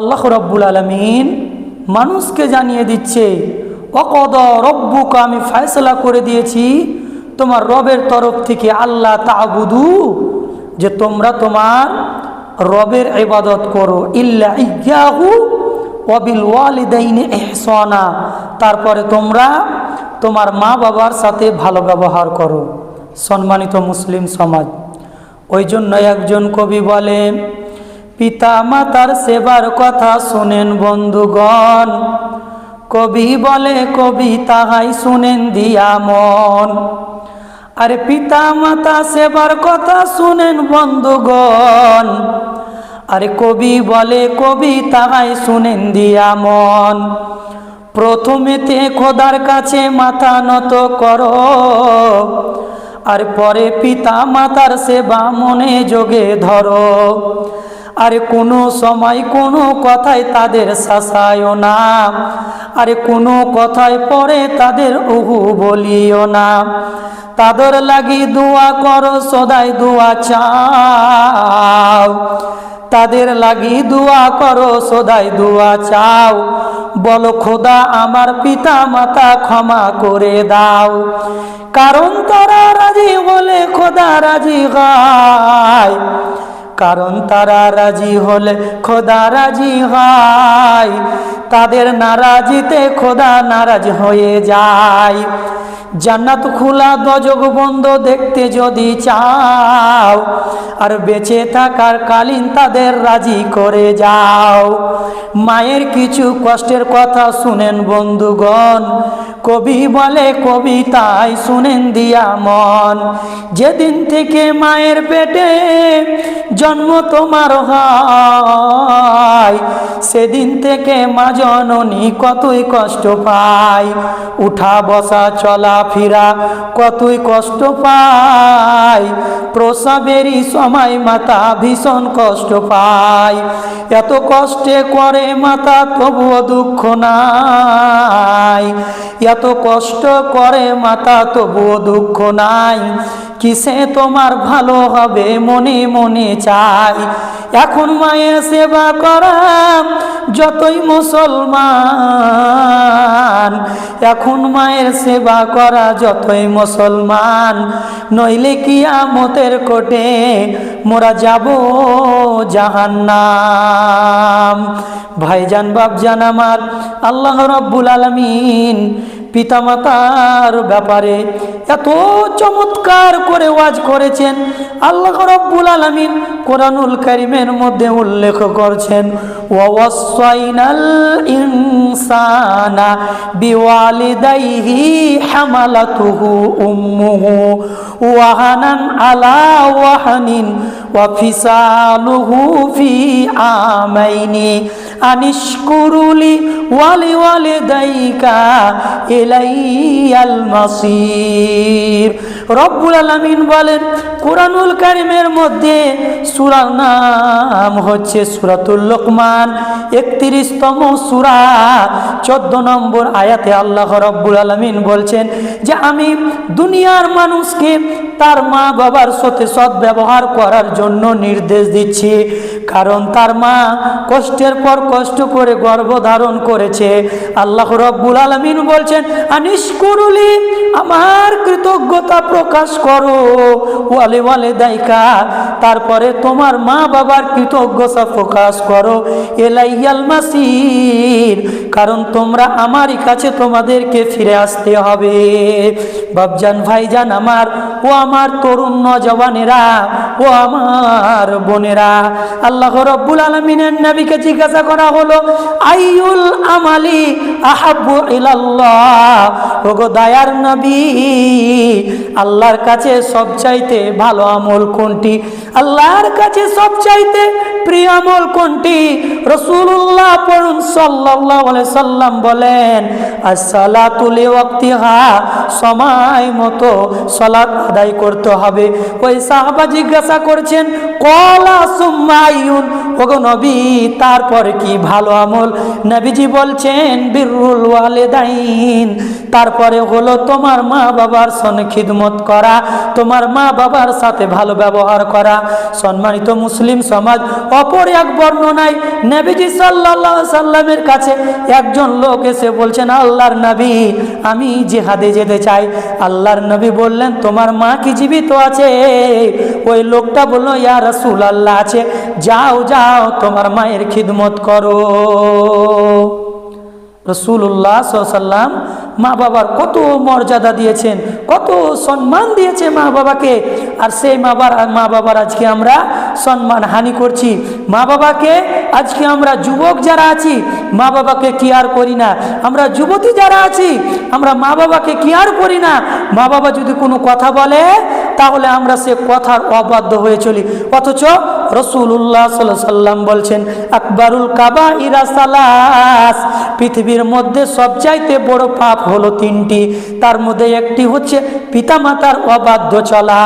আল্লাহ রব্বুল আলমিন মানুষকে জানিয়ে দিচ্ছে অকদ রব্বুকে, আমি ফয়সলা করে দিয়েছি, তোমার রবের তরফ থেকে আল্লাহ তাবুদু যে তোমরা তোমার রবের ইবাদত করো, ইল্লা ইয়াহু অবিল ওয়ালিদাইনে এহসানা তারপরে তোমরা তোমার মা বাবার সাথে ভালো ব্যবহার করো। সম্মানিত মুসলিম সমাজ, ওই জন্য একজন কবি বলেন পিতা মাতার সেবার কথা শোনেন বন্ধুগণ। কবি বলে, কবি তাহাই শুনেন দিয়া মন। আরে পিতা মাতা সেবার কথা শুনেন বন্ধুগণ। আরে কবি বলে, কবি তাহাই শুনেন দিয়া মন। প্রথমেতে খোদার কাছে মাথা নত করো। আর পরে পিতা মাতার সেবা মনে যোগে ধরো। আরে কোনো সময় কোনো কথায় তাদের শাসায়ও না। আরে কোনো কথায় পরে তাদের উহু বলিও না। তাদের লাগি দোয়া করো, সদাই দোয়া চাও। তাদের লাগি দোয়া করো, সদাই দোয়া চাও। বলো, খোদা আমার পিতা মাতা ক্ষমা করে দাও। কারণ তারা রাজি বলে খোদা রাজি হয়। কারণ তারা রাজি হলে খোদা রাজি হয়। তাদের নারাজিতে খোদা নারাজ হয়ে যায়। জান্নাত খোলা দজগ বন্ধ দেখতে যদি চাও, আর বেঁচে থাকার কালীন তাদের রাজি করে যাও। মায়ের কিছু কষ্টের কথা শুনেন বন্ধুগণ কবি বলে কবিতায় শুনেন দিয়া মন। যেদিন থেকে মায়ের পেটে জন্ম তোমার হয়, সেদিন থেকে মা জননী কতই কষ্ট পায়। উঠা বসা চলা ফিরা কতই কষ্ট পায়। প্রসবেরই সময় মাতা ভীষণ কষ্ট পায়। এত কষ্টে করে মাতা তবুও দুঃখ নাই। এত কষ্ট করে মাতা তবুও দুঃখ নাই। কিসে তোমার ভালো হবে মনে মনে চাই। এখন মায়ের সেবা করা যতই মুসলমান, এখন মায়ের সেবা করা যতই মুসলমান। নইলে কি আমতের কোটে মোরা যাব জাহান্নাম। ভাইজান, বাপজান আমার, আল্লাহ রব্বুল আলমিন পিতামাতার ব্যাপারে এত চমৎকার করে ওয়াজ করেছেন। আল্লাহ রব্বুল আলমিন কোরআনুল করিমের মধ্যে উল্লেখ করছেন ওয়াসাইনাল হামালাতুহু ওয়াহানান আলা ওয়াহানিন আমাইনি। আনিশকুরুলি ওয়ালি ওয়ালিদাইকা ইলাইয়াল মাসির। রব্বুল আলামিন বলেন, কোরআনুল কারিমের মধ্যে সূরার নাম হচ্ছে সূরাতুল লোকমান। একত্রিশতম সুরা, চোদ্দ নম্বর আয়াতে আল্লাহ রব্বুল আলামিন বলছেন যে, আমি দুনিয়ার মানুষকে তার মা বাবার সাথে সৎ ব্যবহার করার জন্য নির্দেশ দিচ্ছি। কারণ তার মা কষ্টের পর কষ্ট করে গর্ভধারণ করেছে। আল্লাহ রব্বুল আলমিন বলছেন আনিস করুলি আমার কৃতজ্ঞতা প্রকাশ করো। ওয়ালে ওয়ালে দায়িকা তারপরে তোমার মা বাবার কৃতজ্ঞতা প্রকাশ করো। এলাইয়াল মাসির কারণ তোমরা আমারই কাছে তোমাদেরকে ফিরে আসতে হবে। বাবজান ভাইজান আমার, ও আমার তরুণ নজওয়ানেরা, ও আমার বোনেরা, আল্লাহ রব্বুল আলমিনের নবীকে জিজ্ঞাসা করা হলো আইউল আমালি আহাব্বু ইলাল্লাহ? ওগো দায়ার নবী, আল্লাহর কাছে সবচাইতে ভালো আমল কোনটি? আল্লাহর কাছে সবচাইতে প্রিয় আমল কোনটি? রসুল্লাহ পড়ুন সাল্লাহ সাল্লাম বলেন আসালা তুলে হা সময় মতো সলাৎ আদায় করতে হবে। ওই সাহাবা জিজ্ঞাসা করছেন, কলা সুম্মাইউন ওগো নবী, তারপরে কি ভালো আমল? নবীজি বলছেন, বিরুল ওয়ালেদাইন তারপরে হলো তোমার মা বাবার সনে খিদমত করা, তোমার মা বাবার সাথে ভালো ব্যবহার করা। সম্মানিত মুসলিম সমাজ, অপর এক বর্ণনায় নবীজি সাল্লাহ সাল্লামের কাছে একজন লোক এসে বলছেন, আল্লাহর নবী, আমি জেহাদে যেতে চাই। আল্লাহর নবী বললেন, তোমার মা কি জীবিত আছে? ওই লোকটা বলল, ইয়া রসুল আল্লাহ আছে। যাও যাও, তোমার মায়ের খিদমত করো। রসুল্লাহ সাল্লাম মা বাবার কত মর্যাদা দিয়েছেন, কত সম্মান দিয়েছে মা বাবাকে। আর সেই মা বাবার মা বাবার আজকে আমরা সম্মান হানি করছি। মা বাবাকে আজকে আমরা যুবক যারা আছি, মা বাবাকে কেয়ার করি না? আমরা যুবতী যারা আছি, আমরা মা বাবাকে কেয়ার করি না? মা বাবা যদি কোনো কথা বলে, তাহলে আমরা সে কথার অবাধ্য হয়ে চলি। অথচ রসুল্লাহ সাল্লাম বলছেন, আকবরুল কাবা ইরা সালাস। পৃথিবীর মধ্যে সবচাইতে বড় পাপ হলো তিনটি। তার মধ্যে একটি হচ্ছে পিতামাতার অবাধ্য চলা।